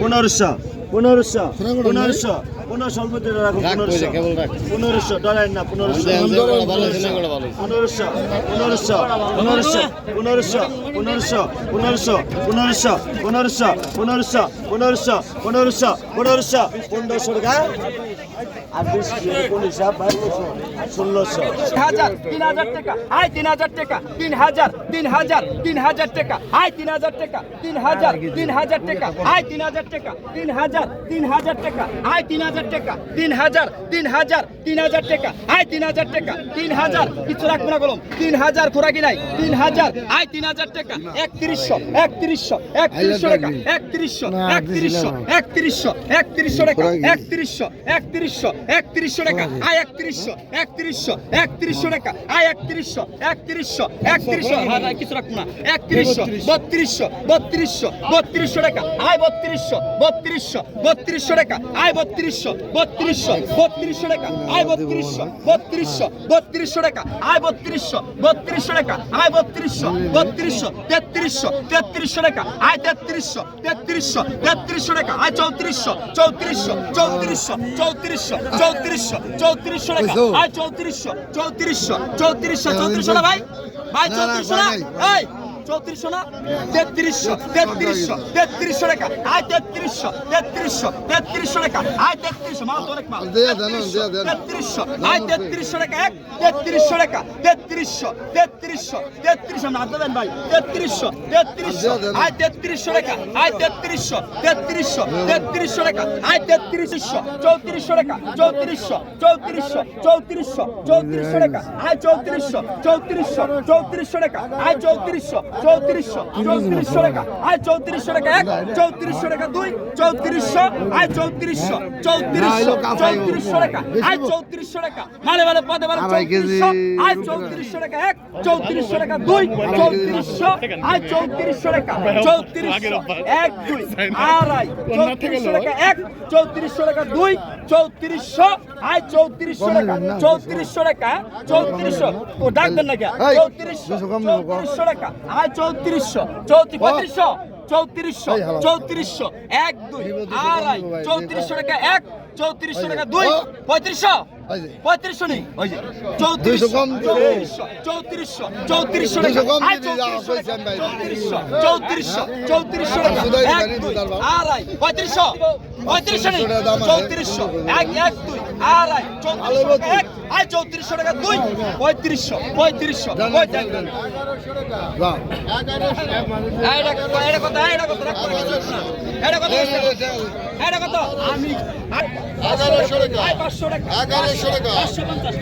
পনেরোশো। পনেরোশো পনেরোশো পনেরোশো অল্প পনেরোশো। পনেরোশো ডলার না পনেরোশো। পনেরোশো পনেরোশো পনেরোশো পনেরোশো পনেরোশো পনেরোশো পনেরোশো পনেরোশো পনেরোশো পনেরোশো পনেরোশো পনেরোশো পনেরোশো টাকা আর বিশ বাইশশো ষোলোশো হাজার তিন হাজার টাকা আয় তিন হাজার টাকা তিন হাজার তিন হাজার তিন হাজার টাকা আয় তিন হাজার টাকা তিন হাজার তিন হাজার টাকা আয় তিন হাজার টাকা তিন হাজার তিন হাজার টাকা। আয় তিন হাজার টাকা। তিন হাজার তিন হাজার তিন হাজার টাকা। আয় তিন হাজার টাকা। তিন হাজার কিছু রাখব না বলুন। তিন হাজার খোরাকি নাই? তিন হাজার আয় তিন হাজার টাকা। একত্রিশশো একত্রিশশো একত্রিশশো টাকা। একত্রিশশো একত্রিশশো একত্রিশশো একত্রিশশো টাকা। একত্রিশশো একত্রিশশো একত্রিশশো টাকা। আয় একত্রিশশো একত্রিশশো একত্রিশশো টাকা। আয় একত্রিশশো একত্রিশশো একত্রিশশো। কিছু রাখব না। একত্রিশশো বত্রিশশো বত্রিশশো বত্রিশশো টাকা। আয় বত্রিশশো বত্রিশশো বত্রিশশো টাকা আয় বত্রিশশো বত্রিশশো বত্রিশশো টাকা আয় বত্রিশশো বত্রিশশো বত্রিশশো টাকা আয় বত্রিশশো বত্রিশশো টাকা আয় বত্রিশশো বত্রিশশো তেত্রিশশো তেত্রিশশো টাকা আয় তেত্রিশশো তেত্রিশশো তেত্রিশশো টাকা আয় চৌত্রিশশো চৌত্রিশশো চৌত্রিশশো চৌত্রিশশো চৌত্রিশশো চৌত্রিশশো টাকা আয় চৌত্রিশশো চৌত্রিশশো চৌত্রিশশো চৌত্রিশশো না ভাই? ভাই চৌত্রিশশো না? এই চৌত্রিশশো না? তেত্রিশশো তেত্রিশশো তেত্রিশশো টাকা আয় তেত্রিশশো তেত্রিশশো তেত্রিশশো টাকা আয় তেত্রিশশো মাল তো অনেক মাল। তেত্রিশশো আয় তেত্রিশশো টাকা এক তেত্রিশশো টাকা তেত্রিশশো তেত্রিশশো তেত্রিশশো। না দেবেন ভাই। তেত্রিশশো তেত্রিশশো। আয় তেত্রিশশো টাকা আয় তেত্রিশশো তেত্রিশশো তেত্রিশশো টাকা আয় তেত্রিশশো চৌত্রিশশো টাকা চৌত্রিশশো চৌত্রিশশো চৌত্রিশশো চৌত্রিশশো টাকা আয় চৌত্রিশশো চৌত্রিশশো চৌত্রিশশো টাকা আয় চৌত্রিশশো চৌত্রিশশো চৌত্রিশশো টাকা আয় চৌত্রিশশো টাকা এক চৌত্রিশশো টাকা দুই চৌত্রিশশো আয় চৌত্রিশশো চৌত্রিশশো চৌত্রিশশো টাকা আয় চৌত্রিশশো টাকা মানে মানে পদে কেজি। চৌত্রিশশো আয় চৌত্রিশশো টাকা এক চৌত্রিশশো টাকা দুই চৌত্রিশশো আয় চৌত্রিশশো টাকা চৌত্রিশশো এক দুই আড়াই চৌত্রিশশো টাকা এক চৌত্রিশশো টাকা দুই চৌত্রিশশো আয় চৌত্রিশশো টাকা চৌত্রিশশো টাকা চৌত্রিশশো ও ডাকবেন না কে চৌত্রিশশো। চৌত্রিশশো টাকা আয় চৌত্রিশশো চৌত্রিশ পঁয়ত্রিশশো চৌত্রিশশো। চৌত্রিশশো এক দুই আড়াই চৌত্রিশশো টাকা এক চৌত্রিশশো টাকা দুই পঁয়ত্রিশশো। পঁয়ত্রিশশো নেই চৌত্রিশশো কম চৌত্রিশশো চৌত্রিশশো চৌত্রিশশো চৌত্রিশশো চৌত্রিশশো আড়াই পঁয়ত্রিশশো পঁয়ত্রিশশো নেই চৌত্রিশশো এক এক দুই আড়াই চৌত্রিশশো এক আর চৌত্রিশশো টাকা দুই পঁয়ত্রিশশো পঁয়ত্রিশশো এগারোশো টাকা এগারোশো টাকা। পঞ্চাশ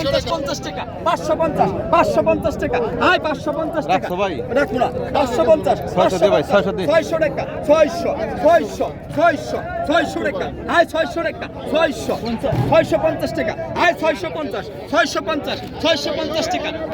এগারোশো পঞ্চাশ টাকা। পাঁচশো পঞ্চাশ পাঁচশো পঞ্চাশ টাকা। আয় পাঁচশো পঞ্চাশ টাকা। ভাই? রাখব না। পাঁচশো পঞ্চাশ। ছয়শো টাকা ছয়শো ছয়শো ছয়শো ছয়শো টাকা। আয় ছয়শো টাকা ছয়শো ছয়শো পঞ্চাশ টাকা। আয় ছয়শো পঞ্চাশ ছয়শো পঞ্চাশ ছয়শো পঞ্চাশ টাকা।